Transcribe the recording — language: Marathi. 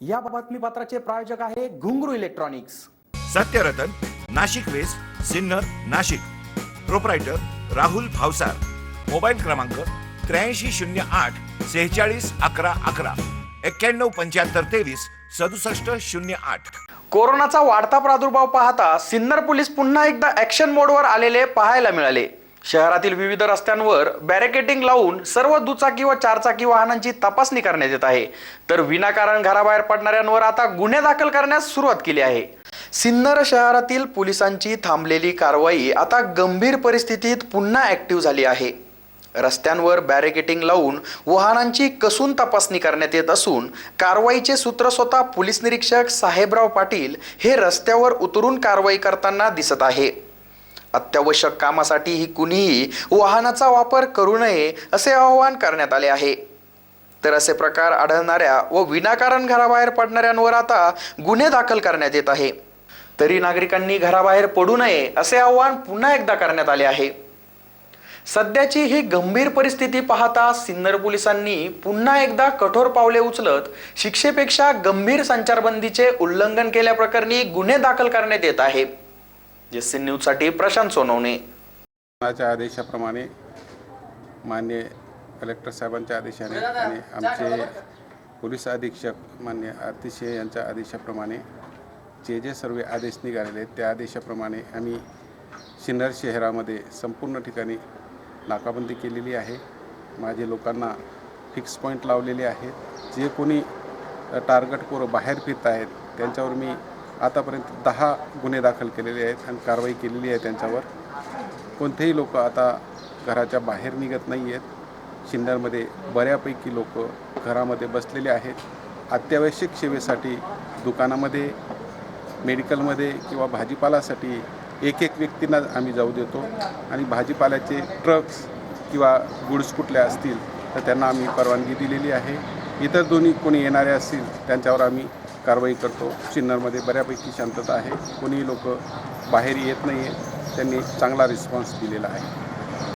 या बातमीपत्राचे प्रायोजक आहे Ghungroo electronics. Satyaratan Nashik west Sinnar Nashik. Proprietor Rahul Bhavsar. Mobile क्रमांक त्र्याऐंशी शून्य आठ सेहेचाळीस अकरा अकरा. एक्क्याण्णव पंच्याहत्तर तेवीस सदुसष्ट शून्य आठ. कोरोनाचा वाढता प्रादुर्भाव पाहता सिन्नर पोलीस पुन्हा एकदा ऍक्शन मोडवर आलेले पाहायला मिळाले. शहरातील विविध रस्त्यांवर बॅरिकेटिंग लावून सर्व दुचाकी व चारचाकी वाहनांची तपासणी करण्यात येत आहे. तर विनाकारण घराबाहेर पडणाऱ्यांवर आता गुन्हे दाखल करण्यास सुरुवात केली आहे. सिन्नर शहरातील पोलिसांची थांबलेली कारवाई आता गंभीर परिस्थितीत पुन्हा ऍक्टिव्ह झाली आहे. रस्त्यांवर बॅरिकेटिंग लावून वाहनांची कसून तपासणी करण्यात येत असून कारवाईचे सूत्र स्वतः पोलीस निरीक्षक साहेबराव पाटील हे रस्त्यावर उतरून कारवाई करताना दिसत आहे. अत्यावश्यक कामासाठीही कुणीही वाहनाचा वापर करू नये असे आवाहन करण्यात आले आहे. तर असे प्रकार आढळणाऱ्या व विनाकारण घराबाहेर पडणाऱ्यांवर आता गुन्हे दाखल करण्यात येत आहे. तरी नागरिकांनी घराबाहेर पडू नये असे आवाहन पुन्हा एकदा करण्यात आले आहे. सध्याची ही गंभीर परिस्थिती पाहता सिन्नर पोलिसांनी पुन्हा एकदा कठोर पावले उचलत शिक्षेपेक्षा गंभीर संचारबंदीचे उल्लंघन केल्याप्रकरणी गुन्हे दाखल करण्यात येत आहे. जेसी न्यूजसाठी प्रशांत सोनवणे. कोणाच्या आदेशाप्रमाणे मान्य कलेक्टर साहेबांच्या आदेशाने आणि आमचे पोलीस अधीक्षक मान्य अतिशय यांच्या आदेशाप्रमाणे जे जे सर्व आदेश निघालेले आहेत त्या आदेशाप्रमाणे आम्ही सिन्नर शहरामध्ये संपूर्ण ठिकाणी नाकाबंदी केलेली आहे. माझे लोकांना फिक्स पॉईंट लावलेले आहेत. जे कोणी टार्गेट पोरं बाहेर फिरत आहेत त्यांच्यावर मी आतापर्यंत दहा गुन्हे दाखल केलेले आहेत आणि कारवाई केलेली आहे त्यांच्यावर. कोणतेही लोक आता घराच्या बाहेर निघत नाही आहेत. सिन्नरमध्ये बऱ्यापैकी लोक घरामध्ये बसलेले आहेत. अत्यावश्यक सेवेसाठी दुकानामध्ये मेडिकलमध्ये किंवा भाजीपालासाठी एक एक व्यक्तींना आम्ही जाऊ देतो. आणि भाजीपाल्याचे ट्रक्स किंवा गुड्स कुठले असतील तर त्यांना आम्ही परवानगी दिलेली आहे. इतर दोन्ही कोणी येणारे असतील त्यांच्यावर आम्ही कारवाई करतो. सिन्नरमध्ये बऱ्यापैकी शांतता आहे. कोणीही लोक बाहेर येत नाही आहेत त्यांनी चांगला रिस्पॉन्स दिलेला आहे.